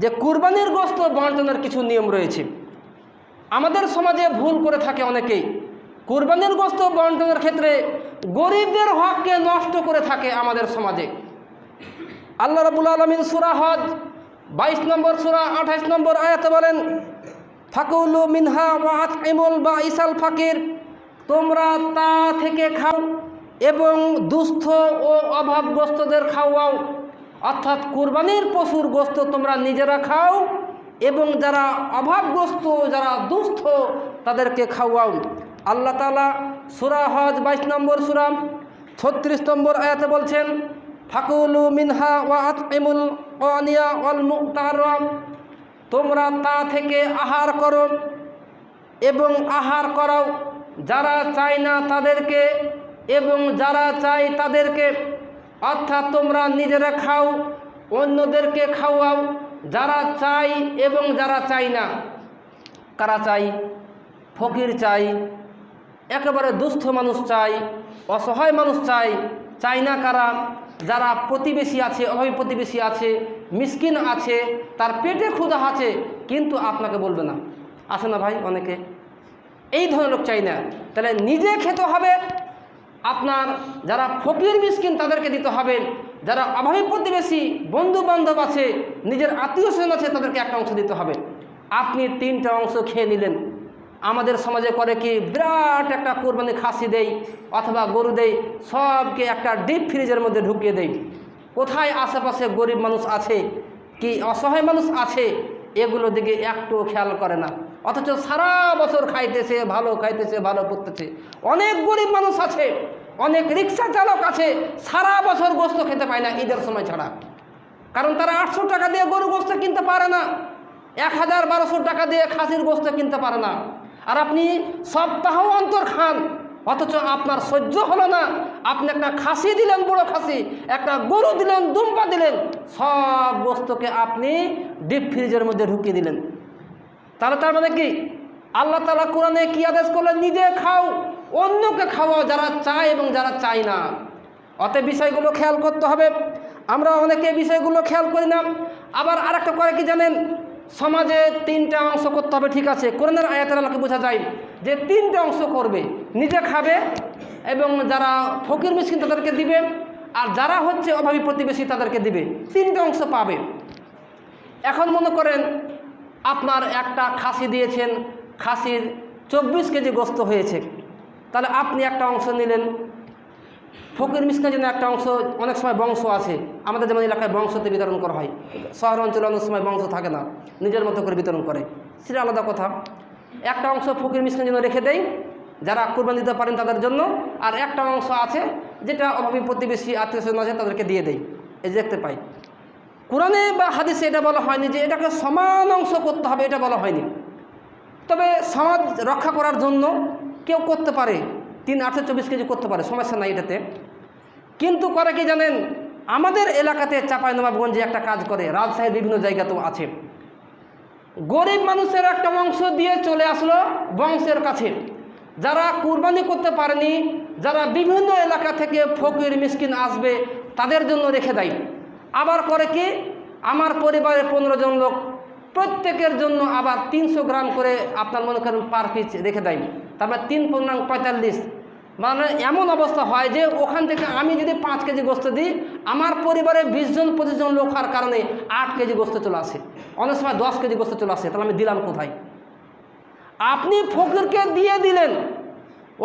যে কুরবানির গোস্ত বন্টনের কিছু নিয়ম রয়েছে। আমাদের সমাজে ভুল করে থাকে অনেকেই। কুরবানির গোস্ত বন্টনের ক্ষেত্রে গরিবদের হককে নষ্ট করে থাকে আমাদের সমাজে। আল্লাহ রাবুল আলমিন সুরা হজ, বাইশ নম্বর সুরা আঠাইশ নম্বর আয়াতে বলেন, ফাকুলু মিনহা ওয়াত ইমুল বা ইসাল ফাকির তোমরা তা থেকে খাও এবং দুস্থ ও অভাবগ্রস্তদের খাওয়াও। অর্থাৎ কুরবানির পশুর গোস্ত তোমরা নিজেরা খাও এবং যারা অভাবগ্রস্ত, যারা দুস্থ, তাদেরকে খাওয়াও। আল্লাহ তালা সুরা হজ বাইশ নম্বর সুরাম ছত্রিশ নম্বর আয়াতে বলছেন, ফাকুলু মিনহা ওয়া আতইমুল অনিয়া অল মুক্তার তোমরা তা থেকে আহার করো এবং আহার করাও। যারা চায় না তাদেরকে এবং যারা চায় তাদেরকে। অর্থাৎ তোমরা নিজেরা খাও, অন্যদেরকে খাওয়াও, যারা চাই এবং যারা চাই না। কারা চাই ফকির চাই একেবারে দুস্থ মানুষ চাই অসহায় মানুষ চাই চাই না কারা? যারা প্রতিবেশী আছে, অভাবী প্রতিবেশী আছে, মিসকিন আছে, তার পেটে ক্ষুধা আছে, কিন্তু আপনাকে বলবে না। আসে না ভাই? অনেকে। এই ধরনের লোক চাই না। তাহলে নিজে খেতে হবে আপনার যারা ফকির মিসকিন তাদেরকে দিতে হবে। যারা অভাবী প্রতিবেশী বন্ধু বান্ধব আছে, নিজের আত্মীয় স্বজন আছে, তাদেরকে একটা অংশ দিতে হবে। আপনি তিনটা অংশ খেয়ে নিলেন। আমাদের সমাজে করে কি বিরাট একটা কোরবানি খাসি দেই অথবা গরু দেই, সবকে একটা ডিপ ফ্রিজের মধ্যে ঢুকিয়ে দেই। কোথায় আশেপাশে গরিব মানুষ আছে, কি অসহায় মানুষ আছে এগুলো দিকে একটু খেয়াল করে না। অথচ সারা বছর খাইতেছে, ভালো খাইতেছে, ভালো পড়তেছে অনেক গরিব মানুষ আছে অনেক রিক্সা চালক আছে, সারা বছর গোস্ত খেতে পায় না ঈদের সময় ছাড়া। কারণ তারা আটশো টাকা দিয়ে গরু গোস্ত কিনতে পারে না। এক হাজার বারোশো টাকা দিয়ে খাসির গোস্ত কিনতে পারে না। আর আপনি সপ্তাহ অন্তর খান, অথচ আপনার সহ্য হলো না। আপনি একটা খাসি দিলেন, বড় খাসি, একটা গরু দিলেন দুম্পা দিলেন, সব গোস্তকে আপনি ডিপ ফ্রিজের মধ্যে ঢুকিয়ে দিলেন। তাহলে তার মানে কি? আল্লাহ তালা কোরআনে কি আদেশ করলেন? নিজে খাও। অন্যকে খাওয়াও যারা চায় এবং যারা চায় না। অতএব বিষয়গুলো খেয়াল করতে হবে। আমরা অনেকে বিষয়গুলো খেয়াল করি না। আবার আরেকটা করে কি জানেন? সমাজে তিনটা অংশ করতে হবে, ঠিক আছে? কোরআনের আয়াতের আলোকে বোঝা যায় যে তিনটা অংশ করবে। নিজে খাবে এবং যারা ফকির মিসকিন তাদেরকে দিবে আর যারা হচ্ছে অভাবী প্রতিবেশী তাদেরকে দিবে। তিনটা অংশ পাবে। এখন মনে করেন আপনার একটা খাসি দিয়েছেন, খাসির চব্বিশ কেজি গোস্ত হয়েছে। তাহলে আপনি একটা অংশ নিলেন। ফকির মিসকিনের জন্য একটা অংশ, অনেক সময় বংশ আছে। আমাদের যেমন এলাকায় বংশতে বিতরণ করা হয়। শহর অঞ্চলে অনেক সময় বংশ থাকে না, নিজের মতো করে বিতরণ করে। সেটা আলাদা কথা। একটা অংশ ফকির মিসকিনের জন্য রেখে দেয় যারা কোরবানি দিতে পারেন তাদের জন্য। আর একটা অংশ আছে, যেটা অভাবী প্রতিবেশী, আত্মীয় স্বজন আছে, তাদেরকে দিয়ে দেয় এই দেখতে পাই। কোরআনে বা হাদিসে এটা বলা হয়নি যে এটাকে সমান অংশ করতে হবে, এটা বলা হয়নি। তবে সমাজ রক্ষা করার জন্য কেউ করতে পারে, তিন আটশো চব্বিশ কেজি করতে পারে, সমস্যা নাই এটাতে। কিন্তু করে কি জানেন, আমাদের এলাকাতে চাঁপাইনবাবগঞ্জে একটা কাজ করে, রাজশাহীর বিভিন্ন জায়গাতেও আছে। গরিব মানুষের একটা অংশ দিয়ে চলে আসলো বংশের কাছে। যারা কুরবানি করতে পারেনি, যারা বিভিন্ন এলাকা থেকে ফকির, মিসকিন আসবে, তাদের জন্য রেখে দেয়। আবার করে কি, আমার পরিবারের পনেরো জন লোক, প্রত্যেকের জন্য আবার তিনশো গ্রাম করে আপনার মনে করেন পার পিস রেখে দেয়। তারপরে তিন পূর্ণাঙ্গ পঁয়তাল্লিশ। মানে এমন অবস্থা হয় যে ওখান থেকে আমি যদি পাঁচ কেজি গোস্ত দিই, আমার পরিবারে বিশ জন, পঁচিশ জন লোক হওয়ার কারণে আট কেজি গোস্ত চলে আসে। অনেক সময় দশ কেজি গোস্ত চলে আসে, তাহলে আমি দিলাম কোথায়? আপনি ফকিরকে দিয়ে দিলেন,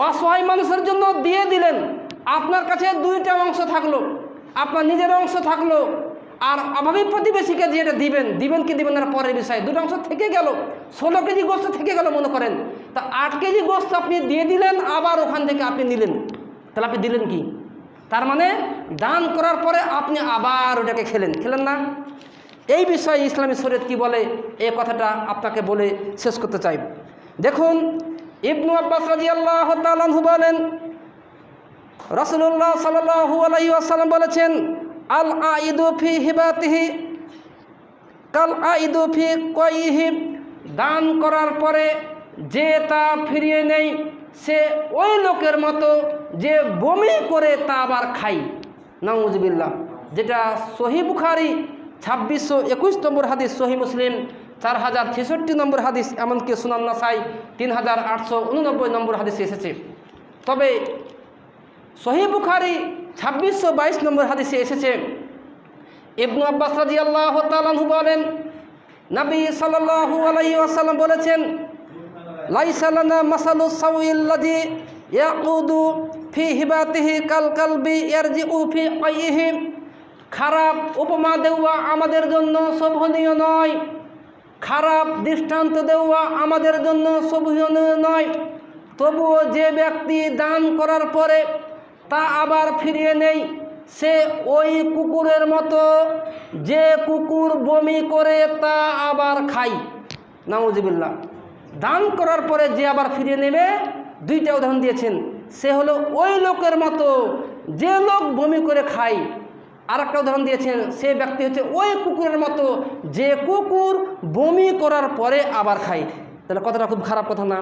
অসহায় মানুষের জন্য দিয়ে দিলেন। আপনার কাছে দুইটা অংশ থাকল, আপনার নিজের অংশ থাকল আর অভাবী প্রতিবেশীকে যেটা দিবেন দিবেন কি দিবেন না পরের বিষয়। দুটো অংশ থেকে গেল, ষোলো কেজি গোস্ত থেকে গেল, মনে করেন। তা আট কেজি গোস্ত আপনি দিয়ে দিলেন, আবার ওখান থেকে আপনি নিলেন। তাহলে আপনি দিলেন কি? তার মানে দান করার পরে আপনি আবার ওটাকে খেলেন। খেলেন না? এই বিষয়ে ইসলামী শরীয়ত কি বলে? এই কথাটা আপনাকে বলে শেষ করতে চাই। দেখুন, ইবনু আব্বাস রাজি আল্লাহ বলেন রসুল্লাহ সাল্লু আলাই আসাল্লাম বলেছেন আল আইদু ফি হিবাতিহি, কাল আইদু কইহি, দান করার পরে যে তা ফিরিয়ে নেই, সে ওই লোকের মতো যে বমি করে তা আবার খাই নাউজবিল্লা যেটা সহি বুখারি, ছাব্বিশশো একুশ নম্বর হাদিস, সহি মুসলিম, চার হাজার ছেষট্টি নম্বর হাদিস, এমনকি সুনান নাসাই, তিন হাজার আটশো উননব্বই নম্বর হাদিস এসেছে। তবে সহি বুখারি ছাব্বিশশো বাইশ নম্বর হাদিসে এসেছে। ইবনু আব্বাস রাজি আল্লাহ তালাহু বলেন, নবী সাল্লাল্লাহু আলাইহি ওয়াসাল্লাম বলেছেন লাইসালানা মাসালু সাউইল্লাযী ইয়াকুদু ফি হিবাতিহি কাল কালবি ইয়ারজিউ ফি কাইহি খারাপ উপমা দেওয়া আমাদের জন্য শোভনীয় নয়। খারাপ দৃষ্টান্ত দেওয়া আমাদের জন্য শোভনীয় নয়। তবুও যে ব্যক্তি দান করার পরে তা আবার ফিরিয়ে নেই। সে ওই কুকুরের মতো, যে কুকুর বমি করে তা আবার খাই নাউজিবিল্লা দান করার পরে যে আবার ফিরিয়ে নেবে দুইটা উদাহরণ দিয়েছেন। সে হলো ওই লোকের মতো, যে লোক বমি করে খায়। আর একটা উদাহরণ দিয়েছেন, সে ব্যক্তি হচ্ছে ওই কুকুরের মতো, যে কুকুর বমি করার পরে আবার খায়। তাহলে কথাটা খুব খারাপ কথা না।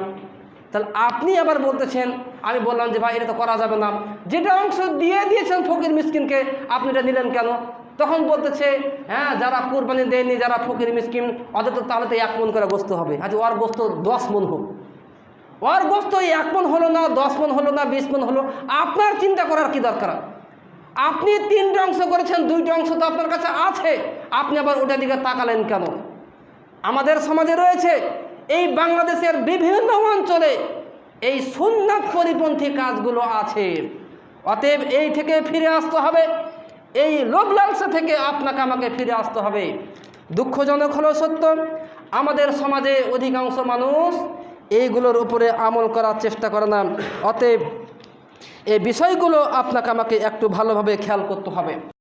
তাহলে আপনি আবার বলতেছেন, আমি বললাম যে ভাই, এটা তো করা যাবে না। যেটা অংশ দিয়ে দিয়েছেন ফকির মিসকিনকে, আপনি এটা নিলেন কেন? তখন বলতেছে হ্যাঁ যারা কোরবানি দেয়নি, যারা ফকির মিসকিন, ওদের তো তাহলে তো এক মন করে গোস্ত হবে। আচ্ছা ওর গোস্ত দশ মন হোক। ওর গোস্ত এক মন হলো না, দশ মন হলো না, বিশ মন হলো, আপনার চিন্তা করার কি দরকার? আপনি তিনটা অংশ করেছেন, দুইটা অংশ তো আপনার কাছে আছে। আপনি আবার ওটার দিকে তাকালেন কেন? আমাদের সমাজে রয়েছে এই বাংলাদেশের বিভিন্ন অঞ্চলে এই সুন্নাত পরিপন্থী কাজগুলো আছে। অতএব এই থেকে ফিরে আসতে হবে। এই লোভ লালসা থেকে আপনাকে আমাকে ফিরে আসতে হবে। দুঃখজনক হলো সত্য, আমাদের সমাজে অধিকাংশ মানুষ এইগুলোর উপরে আমল করার চেষ্টা করে না। অতএব এই বিষয়গুলো আপনাকে আমাকে একটু ভালোভাবে খেয়াল করতে হবে।